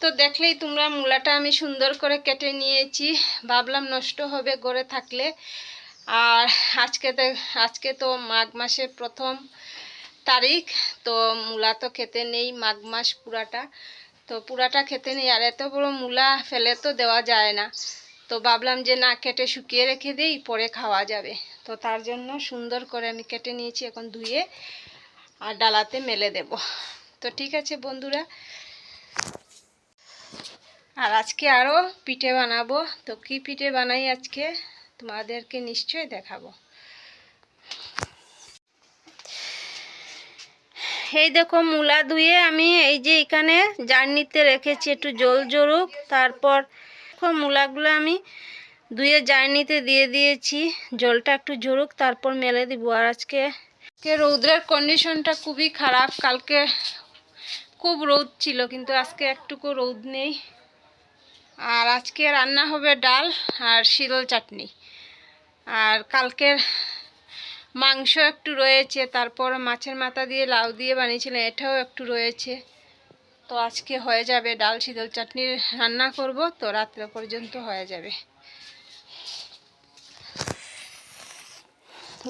তো দেখলেই তোমরা মূলাটা আমি সুন্দর করে কেটে নিয়েছি। ভাবলাম নষ্ট হবে গড়ে থাকলে। আর আজকে আজকে তো মাঘ মাসের প্রথম তারিখ, তো মূলা তো খেতে নেই মাঘ মাস পুরাটা। তো পুরাটা খেতে নেই, আর এত বড় মূলা ফেলে তো দেওয়া যায় না। তো ভাবলাম যে না, কেটে শুকিয়ে রেখে দিই, পরে খাওয়া যাবে। তো তার জন্য সুন্দর করে আমি কেটে নিয়েছি এখন ধুয়ে, আর ডালাতে মেলে দেব। তো ঠিক আছে বন্ধুরা আর আজকে আরও পিঠে বানাবো। তো কি পিঠে বানাই আজকে? তোমাদেরকে নিশ্চয়ই দেখাবো। এই দেখো মূলা ধুয়ে আমি এই যে এখানে জার্নিতে রেখেছি, একটু জল জরুক তারপর মূলাগুলো আমি ধুয়ে জার্নিতে দিয়ে দিয়েছি। জলটা একটু ঝরুক, তারপর মেলে দিব। আর আজকে রৌদ্রের কন্ডিশনটা খুবই খারাপ। কালকে খুব রোদ ছিল, কিন্তু আজকে একটুকু রোদ নেই। আর আজকে রান্না হবে ডাল আর শিরল চাটনি। আর কালকের মাংস একটু রয়েছে, তারপর মাছের মাথা দিয়ে লাউ দিয়ে বানিয়েছিলাম এটাও একটু রয়েছে। তো আজকে হয়ে যাবে ডাল শীতল চাটনি রান্না করব, তো রাত্রে পর্যন্ত হয়ে যাবে।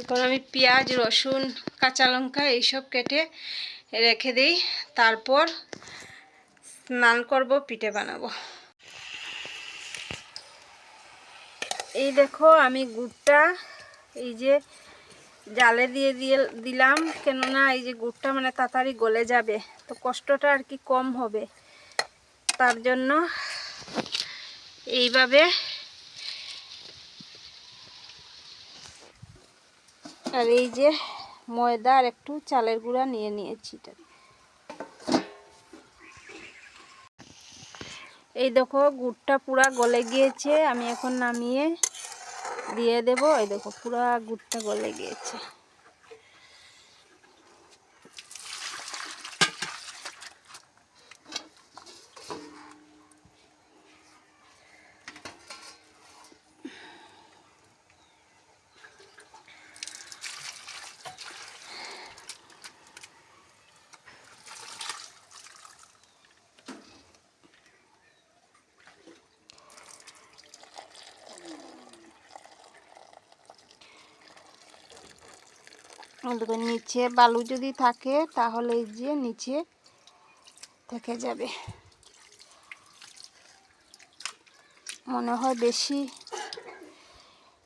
এখন আমি পেঁয়াজ, রসুন, কাঁচা লঙ্কা এইসব কেটে রেখে দিই, তারপর স্নান করব, পিঠে বানাবো। এই দেখো, আমি গুড়টা এই যে জালে দিয়ে দিয়ে দিলাম, কেননা এই যে গুড়টা মানে তাড়াতাড়ি গলে যাবে, তো কষ্টটা আর কি কম হবে। তার জন্য এইভাবে আর এই যে ময়দা আর একটু চালের গুঁড়া নিয়ে নিয়েছি এটা। এই দেখো, গুড়টা পুরা গলে গিয়েছে, আমি এখন নামিয়ে দিয়ে দেবো। এই দেখো পুরা গুড়টা গলে গিয়েছে। দেখো নিচে বালু যদি থাকে, তাহলে যে নিচে থেকে যাবে। মনে হয় বেশি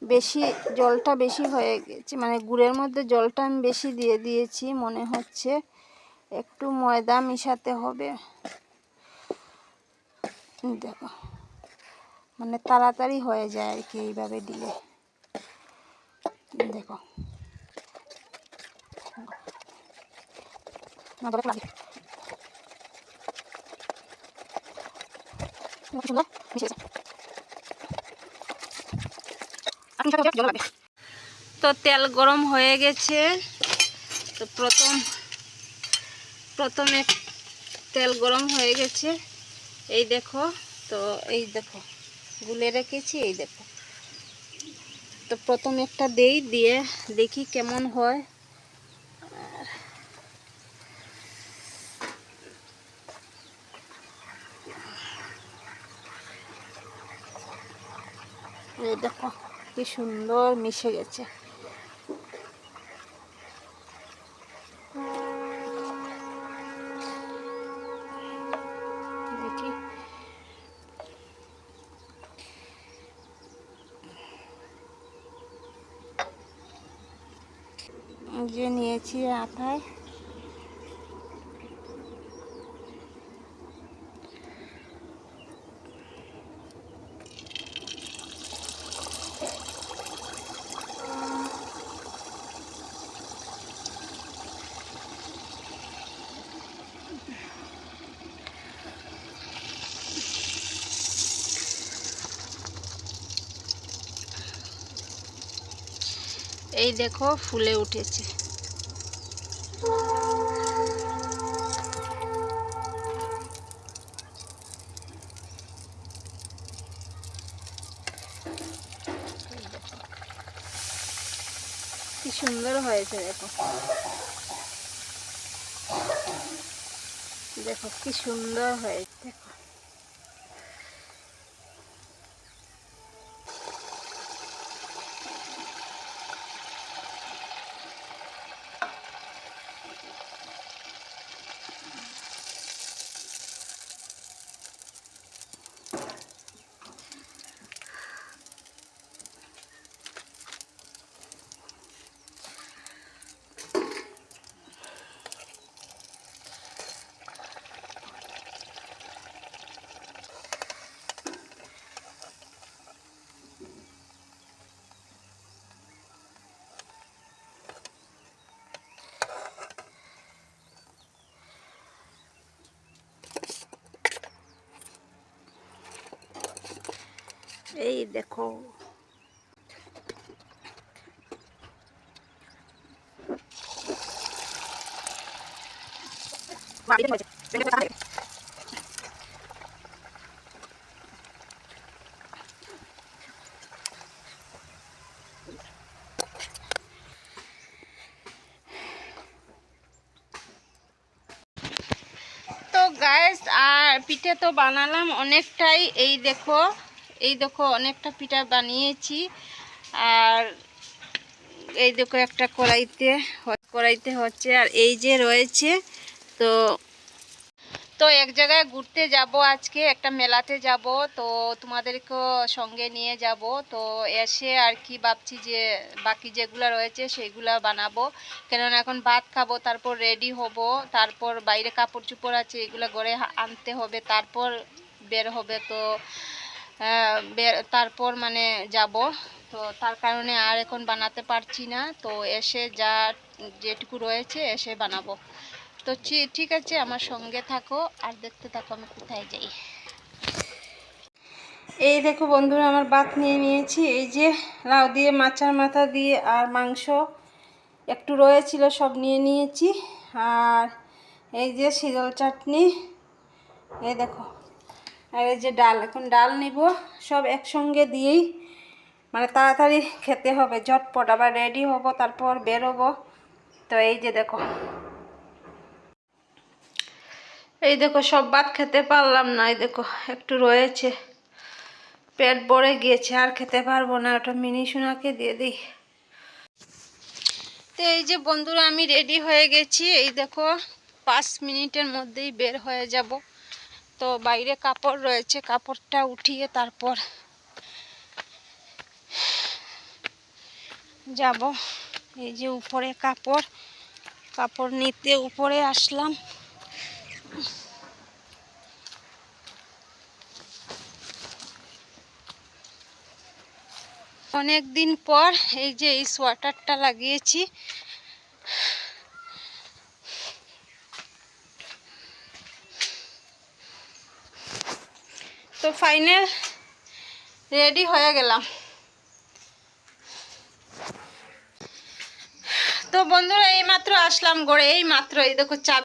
বেশি জলটা বেশি হয়ে গেছে। মানে গুড়ের মধ্যে জলটা আমি বেশি দিয়ে দিয়েছি, মনে হচ্ছে একটু ময়দা মিশাতে হবে। দেখো মানে তাড়াতাড়ি হয়ে যায় আর কি এইভাবে দিলে। দেখো তো তেল গরম হয়ে গেছে তো প্রথম প্রথমে তেল গরম হয়ে গেছে এই দেখো তো এই দেখো গুলে রেখেছি এই দেখো তো প্রথম একটা দেই দিয়ে দেখি কেমন হয় এই দেখো কি সুন্দর মিশে গেছে। যে নিয়েছি আটায়। এই দেখো ফুলে উঠেছে। কি সুন্দর হয়েছে দেখো। দেখো কি সুন্দর হয়েছে দেখো এই দেখো। তো গাইস আর পিঠে তো বানালাম অনেকটাই এই দেখো। এই দেখো অনেকটা পিঠা বানিয়েছি। আর এই দেখো একটা কড়াইতে কড়াইতে হচ্ছে। আর এই যে রয়েছে, তো তো এক জায়গায় ঘুরতে যাব আজকে, একটা মেলাতে যাব, তো তোমাদেরকেও সঙ্গে নিয়ে যাব। তো এসে আর কি ভাবছি যে বাকি যেগুলো রয়েছে সেগুলো বানাবো। কেননা এখন ভাত খাব, তারপর রেডি হব, তারপর বাইরে কাপড় চোপড় আছে, এগুলো ঘরে আনতে হবে, তারপর বের হবে। তো তারপর মানে যাব। তো তার কারণে আর এখন বানাতে পারছি না। তো এসে যা যেটুকু রয়েছে এসে বানাবো। তো ঠিক আছে, আমার সঙ্গে থাকো। আর দেখতে থাকো, আমি কোথায় যাই। এই দেখো বন্ধুরা, আমার ভাত নিয়ে নিয়েছি। এই যে লাউ দিয়ে, মাছার মাথা দিয়ে আর মাংস একটু রয়েছিল, সব নিয়ে নিয়েছি। আর এই যে শীতল চাটনি, এই দেখো। আর এই যে ডাল, এখন ডাল নিব, সব একসঙ্গে দিয়েই মানে তাড়াতাড়ি খেতে হবে, ঝটপট। আবার রেডি হব, তারপর বেরোবো। তো এই যে দেখো। এই দেখো, সব ভাত খেতে পারলাম না, এই দেখো, একটু রয়েছে। পেট ভরে গিয়েছে, আর খেতে পারব না, ওটা মিনি সোনাকে দিয়ে দিই। তো এই যে বন্ধুরা, আমি রেডি হয়ে গেছি। এই দেখো, পাঁচ মিনিটের মধ্যেই বের হয়ে যাব। তো বাইরে কাপড় রয়েছে, কাপড়টা উঠিয়ে তারপর যাব। এই যে উপরে কাপড় কাপড় নিতে উপরে আসলাম। অনেক দিন পর এই যে এই সোয়েটারটা লাগিয়েছি তো ফাইনাল রেডি হয়ে গেলাম। তো বন্ধুরা, এই মাত্র আসলাম গড়ে, এই মাত্র এই দেখো চা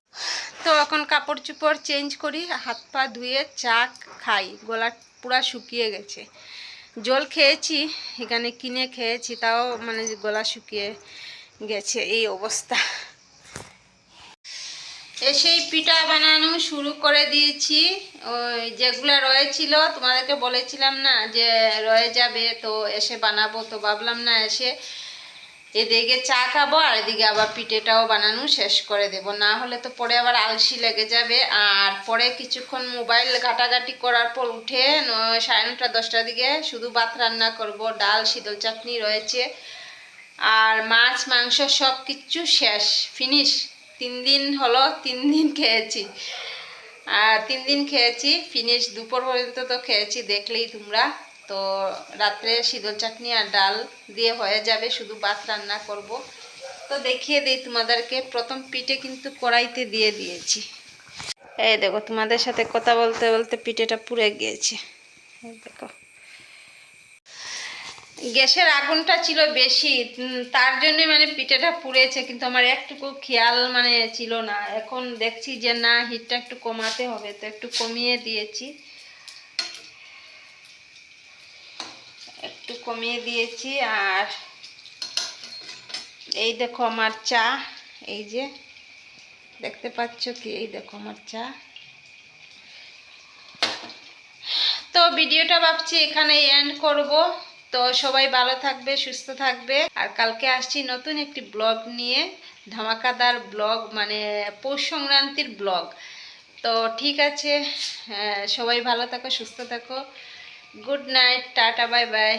তো এখন কাপড় চোপড় চেঞ্জ করি, হাত পা ধুয়ে চা খাই, গলা পুরা শুকিয়ে গেছে। জল খেয়েছি, এখানে কিনে খেয়েছি, তাও মানে গলা শুকিয়ে গেছে, এই অবস্থা। এসেই পিঠা বানানো শুরু করে দিয়েছি। ওই যেগুলো রয়েছিল তোমাদেরকে বলেছিলাম না যে রয়ে যাবে, তো এসে বানাবো, তো ভাবলাম না এসে এদিকে চা খাব আর এদিকে আবার পিঠেটাও বানানো শেষ করে দেব। না হলে তো পরে আবার আলসি লেগে যাবে। আর পরে কিছুক্ষণ মোবাইল ঘাটাঘাটি করার পর উঠে সাড়ে নটা, দশটার দিকে শুধু ভাত রান্না করব। ডাল শীতল চাটনি রয়েছে। আর মাছ, মাংস সব কিচ্ছু শেষ ফিনিশ তিন দিন হলো তিন দিন খেয়েছি। আর তিন দিন খেয়েছি ফিনিশ দুপুর পর্যন্ত তো খেয়েছি, দেখলেই তোমরা। তো রাত্রে শীতল চাটনি আর ডাল দিয়ে হয়ে যাবে, শুধু ভাত রান্না করব। তো দেখিয়ে দিই তোমাদেরকে, প্রথম পিঠে কিন্তু কড়াইতে দিয়ে দিয়েছি। এই দেখো, তোমাদের সাথে কথা বলতে বলতে পিঠেটা পুড়ে গিয়েছে। দেখো। গ্যাসের আগুনটা ছিল বেশি তার জন্য মানে পিঠেটা পুড়েছে, কিন্তু আমার একটুকু খেয়াল মানে ছিল না। এখন দেখছি যে না, হিটটা একটু কমাতে হবে, তো একটু কমিয়ে দিয়েছি। একটু কমিয়ে দিয়েছি, আর এই দেখো আমার চা, এই যে, দেখতে পাচ্ছ কি? এই দেখো আমার চা। তো ভিডিওটা ভাবছি এখানে এন্ড করব। তো সবাই ভালো থাকবে সুস্থ থাকবে। আর কালকে আসছি নতুন একটি ব্লগ নিয়ে ধামাকাদার ব্লগ মানে পৌষ সংক্রান্তির ব্লগ। তো ঠিক আছে হ্যাঁ, সবাই ভালো থাকো সুস্থ থাকো। Good night tata bye bye.